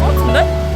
것 같은데?